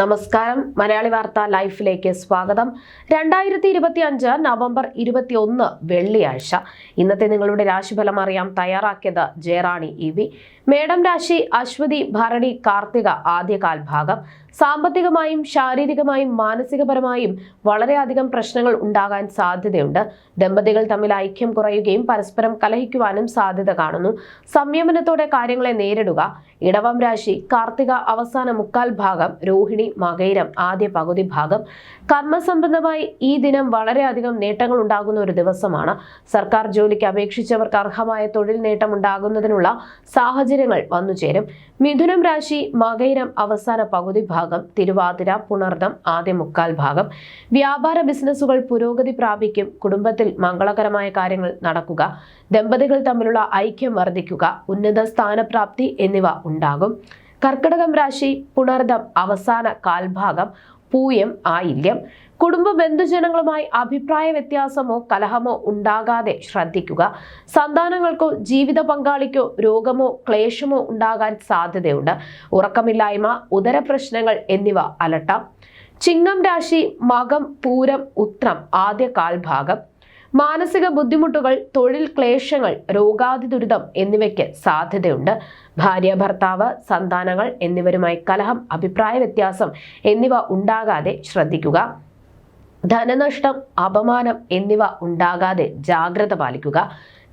നമസ്കാരം. മലയാളി വാർത്ത ലൈഫിലേക്ക് സ്വാഗതം. രണ്ടായിരത്തി ഇരുപത്തി അഞ്ച് നവംബർ ഇരുപത്തി ഒന്ന് വെള്ളിയാഴ്ച. ഇന്നത്തെ നിങ്ങളുടെ രാശിഫലം അറിയാം തയ്യാറാക്കിയത് ജയറാണി ഇ വി. മേഡം രാശി അശ്വതി ഭരണി കാർത്തിക ആദ്യകാൽ ഭാഗം. സാമ്പത്തികമായും ശാരീരികമായും മാനസികപരമായും വളരെയധികം പ്രശ്നങ്ങൾ ഉണ്ടാകാൻ സാധ്യതയുണ്ട്. ദമ്പതികൾ തമ്മിൽ ഐക്യം കുറയുകയും പരസ്പരം കലഹിക്കുവാനും സാധ്യത കാണുന്നു. സംയമനത്തോടെ കാര്യങ്ങളെ നേരിടുക. ഇടവം രാശി കാർത്തിക അവസാന മുക്കാൽ ഭാഗം രോഹിണി മകൈരം ആദ്യ പകുതി ഭാഗം. കർമ്മസംബന്ധമായി ഈ ദിനം വളരെയധികം നേട്ടങ്ങൾ ഉണ്ടാകുന്ന ഒരു ദിവസമാണ്. സർക്കാർ ജോലിക്ക് അപേക്ഷിച്ചവർക്ക് അർഹമായ തൊഴിൽ നേട്ടം ഉണ്ടാകുന്നതിനുള്ള സാഹചര്യങ്ങൾ വന്നുചേരും മിഥുനം രാശി മകൈരം അവസാന പകുതി ഭാഗം തിരുവാതിര പുണർദം ആദ്യ മുക്കാൽ ഭാഗം. വ്യാപാര ബിസിനസ്സുകൾ പുരോഗതി പ്രാപിക്കും. കുടുംബത്തിൽ മംഗളകരമായ കാര്യങ്ങൾ നടക്കുക. ദമ്പതികൾ തമ്മിലുള്ള ഐക്യം വർദ്ധിക്കുക. ഉന്നത സ്ഥാനപ്രാപ്തി എന്നിവ ഉണ്ടാകും. കർക്കിടകം രാശി പുണർദം അവസാന കാൽഭാഗം പൂയം ആയില്യം. കുടുംബ ബന്ധുജനങ്ങളുമായി അഭിപ്രായ വ്യത്യാസമോ കലഹമോ ഉണ്ടാകാതെ ശ്രദ്ധിക്കുക. സന്താനങ്ങൾക്കോ ജീവിത പങ്കാളിക്കോ രോഗമോ ക്ലേശമോ ഉണ്ടാകാൻ സാധ്യതയുണ്ട്. ഉറക്കമില്ലായ്മ ഉദര പ്രശ്നങ്ങൾ എന്നിവ അലട്ടാം. ചിങ്ങം രാശി മകം പൂരം ഉത്രം ആദ്യ കാൽഭാഗം. മാനസിക ബുദ്ധിമുട്ടുകൾ തൊഴിൽ ക്ലേശങ്ങൾ രോഗാതി ദുരിതം എന്നിവയ്ക്ക് സാധ്യതയുണ്ട്. ഭാര്യ ഭർത്താവ് സന്താനങ്ങൾ എന്നിവരുമായി കലഹം അഭിപ്രായ വ്യത്യാസം എന്നിവ ഉണ്ടാകാതെ ശ്രദ്ധിക്കുക. ധനനഷ്ടം അപമാനം എന്നിവ ഉണ്ടാകാതെ ജാഗ്രത പാലിക്കുക.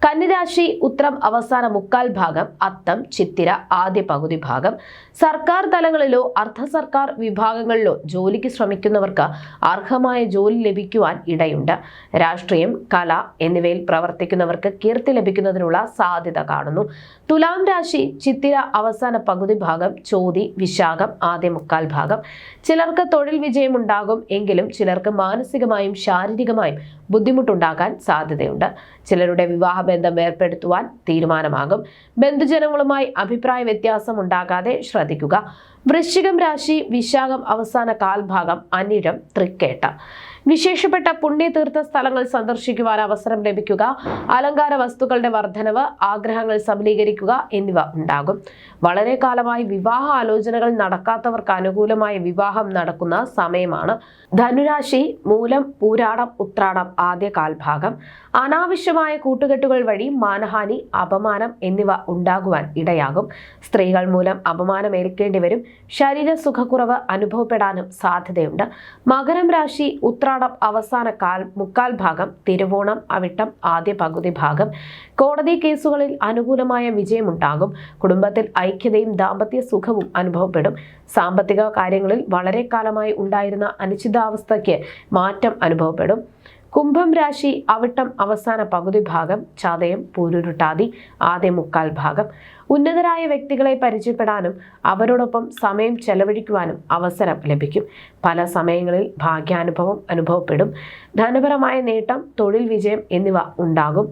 കന്നിരാശി ഉത്രം അവസാന മുക്കാൽ ഭാഗം അത്തം ചിത്തിര ആദ്യ പകുതി ഭാഗം. സർക്കാർ തലങ്ങളിലോ അർദ്ധ സർക്കാർ വിഭാഗങ്ങളിലോ ജോലിക്ക് ശ്രമിക്കുന്നവർക്ക് അർഹമായ ജോലി ലഭിക്കുവാൻ ഇടയുണ്ട്. രാഷ്ട്രീയം കല എന്നിവയിൽ പ്രവർത്തിക്കുന്നവർക്ക് കീർത്തി ലഭിക്കുന്നതിനുള്ള സാധ്യത കാണുന്നു. തുലാം രാശി ചിത്തിര അവസാന പകുതി ഭാഗം ചോതി വിശാഖം ആദ്യ മുക്കാൽ ഭാഗം. ചിലർക്ക് തൊഴിൽ വിജയം ഉണ്ടാകും എങ്കിലും ചിലർക്ക് മാനസികമായും ശാരീരികമായും ബുദ്ധിമുട്ടുണ്ടാകാൻ സാധ്യതയുണ്ട്. ചിലരുടെ വിവാഹബന്ധം ഏർപ്പെടുത്തുവാൻ തീരുമാനമാകും. ബന്ധുജനങ്ങളുമായി അഭിപ്രായ വ്യത്യാസം ഉണ്ടാകാതെ ശ്രദ്ധിക്കുക. വൃശ്ചികം രാശി വിശാഖം അവസാന കാൽഭാഗം അനിഴം തൃക്കേട്ട. വിശേഷപ്പെട്ട പുണ്യതീർത്ഥ സ്ഥലങ്ങൾ സന്ദർശിക്കുവാൻ അവസരം ലഭിക്കുക. അലങ്കാര വസ്തുക്കളുടെ വർധനവ് ആഗ്രഹങ്ങൾ സബലീകരിക്കുക എന്നിവ ഉണ്ടാകും. വളരെ കാലമായി വിവാഹ ആലോചനകൾ നടക്കാത്തവർക്ക് അനുകൂലമായ വിവാഹം നടക്കുന്ന സമയമാണ്. ധനുരാശി മൂലം പൂരാടം ഉത്രാടം ആദ്യ കാൽഭാഗം. അനാവശ്യമായ കൂട്ടുകെട്ടുകൾ വഴി മാനഹാനി അപമാനം എന്നിവ ഉണ്ടാകുവാൻ ഇടയാകും. സ്ത്രീകൾ മൂലം അപമാനം ഏൽക്കേണ്ടി വരും. ശരീര സുഖക്കുറവ് അനുഭവപ്പെടാനും സാധ്യതയുണ്ട്. മകരം രാശി ഉത്രാടം അവസാന കാൽ മുക്കാൽ ഭാഗം തിരുവോണം അവിട്ടം ആദ്യ പകുതി ഭാഗം. കോടതി കേസുകളിൽ അനുകൂലമായ വിജയമുണ്ടാകും. കുടുംബത്തിൽ ഐക്യതയും ദാമ്പത്യ സുഖവും അനുഭവപ്പെടും. സാമ്പത്തിക കാര്യങ്ങളിൽ വളരെ കാലമായി ഉണ്ടായിരുന്ന അനിശ്ചിതാവസ്ഥയ്ക്ക് മാറ്റം അനുഭവപ്പെടും. കുംഭം രാശി അവിട്ടം അവസാന പകുതി ഭാഗം ചതയം പൂരുരുട്ടാതി ആദ്യ മുക്കാൽ ഭാഗം. ഉന്നതരായ വ്യക്തികളെ പരിചയപ്പെടാനും അവരോടൊപ്പം സമയം ചെലവഴിക്കുവാനും അവസരം ലഭിക്കും. പല സമയങ്ങളിൽ ഭാഗ്യാനുഭവം അനുഭവപ്പെടും. ധനപരമായ നേട്ടം തൊഴിൽ വിജയം എന്നിവ ഉണ്ടാകും.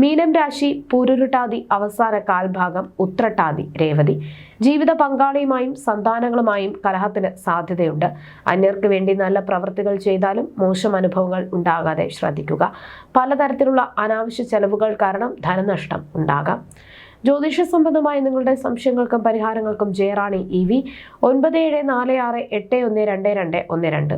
മീനം രാശി പൂരുരുട്ടാതി അവസാന കാൽഭാഗം ഉത്രട്ടാതി രേവതി. ജീവിത പങ്കാളിയുമായും സന്താനങ്ങളുമായും കലഹത്തിന് സാധ്യതയുണ്ട്. അന്യർക്ക് വേണ്ടി നല്ല പ്രവൃത്തികൾ ചെയ്താലും മോശം അനുഭവങ്ങൾ ഉണ്ടാകാതെ ശ്രദ്ധിക്കുക. പലതരത്തിലുള്ള അനാവശ്യ ചെലവുകൾ കാരണം ധനനഷ്ടം ഉണ്ടാകാം. ജ്യോതിഷ സംബന്ധമായ നിങ്ങളുടെ സംശയങ്ങൾക്കും പരിഹാരങ്ങൾക്കും ജയറാണി ഇ വി. ഒൻപത് ഏഴ് നാല് ആറ് എട്ട് ഒന്ന് രണ്ട് രണ്ട് ഒന്ന് രണ്ട്.